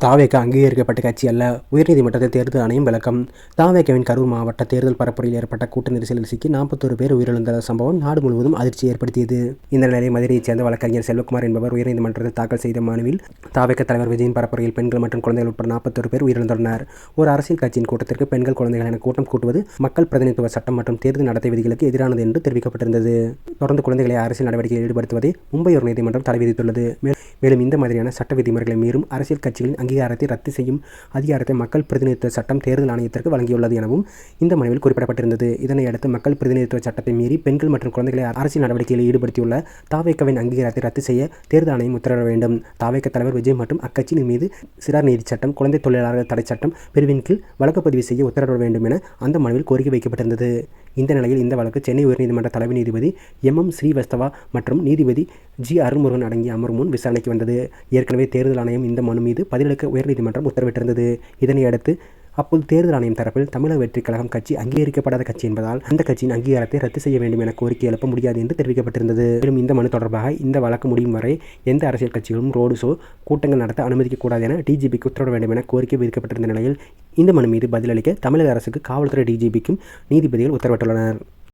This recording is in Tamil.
தாவேக அங்கீகரிக்கப்பட்ட கட்சி அல்ல. உயர்நீதிமன்றத்தில் தேர்தல் ஆணையம் விளக்கம். தாவேகவின் கரூர் மாவட்ட தேர்தல் பரப்புரையில் ஏற்பட்ட கூட்ட நெரிசலில் சிக்கி நாற்பத்தொரு பேர் உயிரிழந்த சம்பவம் நாடு முழுவதும் அதிர்ச்சி ஏற்படுத்தியது. இந்த நிலையில் மதுரையைச் சேர்ந்த வழக்கறிஞர் செல்வகுமார் என்பவர் உயர்நீதிமன்றத்தில் தாக்கல் செய்த மனுவில் தாவேக தலைவர் விஜயின் பரப்புரையில் பெண்கள் மற்றும் குழந்தைகள் உட்பட நாற்பத்தொரு பேர் உயிரிழந்துள்ளனர். ஒரு அரசியல் கட்சியின் கூட்டத்திற்கு பெண்கள் குழந்தைகள் என கூட்டம் கூட்டுவது மக்கள் பிரதிநிதித்துவ சட்டம் மற்றும் தேர்தல் நடத்தை விதிகளுக்கு எதிரானது என்று தெரிவிக்கப்பட்டிருந்தது. தொடர்ந்து குழந்தைகளை அரசியல் நடவடிக்கையில் ஈடுபடுத்துவதை மும்பை உயர்நீதிமன்றம் தடை விதித்துள்ளது. மேலும் இந்த மாதிரியான சட்ட விதிமுறைகளை மீறும் அரசியல் கட்சிகளின் அங்கீகாரத்தை ரத்து செய்யும் அதிகாரத்தை மக்கள் பிரதிநிதித்துவ சட்டம் தேர்தல் ஆணையத்திற்கு வழங்கியுள்ளது எனவும் இந்த மனுவில் குறிப்பிடப்பட்டிருந்தது. இதனையடுத்து மக்கள் பிரதிநிதித்துவ சட்டத்தை மீறி பெண்கள் மற்றும் குழந்தைகளை அரசியல் நடவடிக்கையில் ஈடுபடுத்தியுள்ள தாவேக்கவின் அங்கீகாரத்தை ரத்து செய்ய தேர்தல் ஆணையம் உத்தரவிட வேண்டும். தாவேக்க தலைவர் விஜய் மற்றும் அக்கட்சியின் மீது சிறார் நீதி சட்டம் குழந்தை தொழிலாளர் தடை சட்டம் பிரிவின் கீழ் வழக்கு பதிவு செய்ய உத்தரவிட வேண்டும் என அந்த மனுவில் கோரிக்கை வைக்கப்பட்டிருந்தது. இந்த நிலையில் இந்த வழக்கு சென்னை உயர்நீதிமன்ற தலைமை நீதிபதி எம். எம். ஸ்ரீவஸ்தவா மற்றும் நீதிபதி ஜி. அருள்முருகன் அடங்கிய அமர்வு முன் விசாரணைக்கு வந்தது. ஏற்கனவே தேர்தல் ஆணையம் இந்த மனு மீது பதிலளிக்க உயர்நீதிமன்றம் உத்தரவிட்டிருந்தது. இதனையடுத்து அப்போது தேர்தல் ஆணையம் தரப்பில் தமிழக வெற்றிக் கழகம் கட்சி அங்கீகரிக்கப்படாத கட்சி என்பதால் அந்த கட்சியின் அங்கீகாரத்தை ரத்து செய்ய வேண்டும் என கோரிக்கை எழுப்ப முடியாது என்று தெரிவிக்கப்பட்டிருந்தது. மேலும் இந்த மனு தொடர்பாக இந்த வழக்கு முடியும் வரை எந்த அரசியல் கட்சிகளும் ரோடு ஷோ கூட்டங்கள் நடத்த அனுமதிக்கக்கூடாது என டிஜிபிக்கு உத்தரவிட வேண்டும் என கோரிக்கை விதிக்கப்பட்டிருந்த நிலையில் இந்த மனு மீது பதிலளிக்க தமிழக அரசுக்கு காவல்துறை டிஜிபிக்கும் நீதிபதிகள் உத்தரவிட்டுள்ளனர்.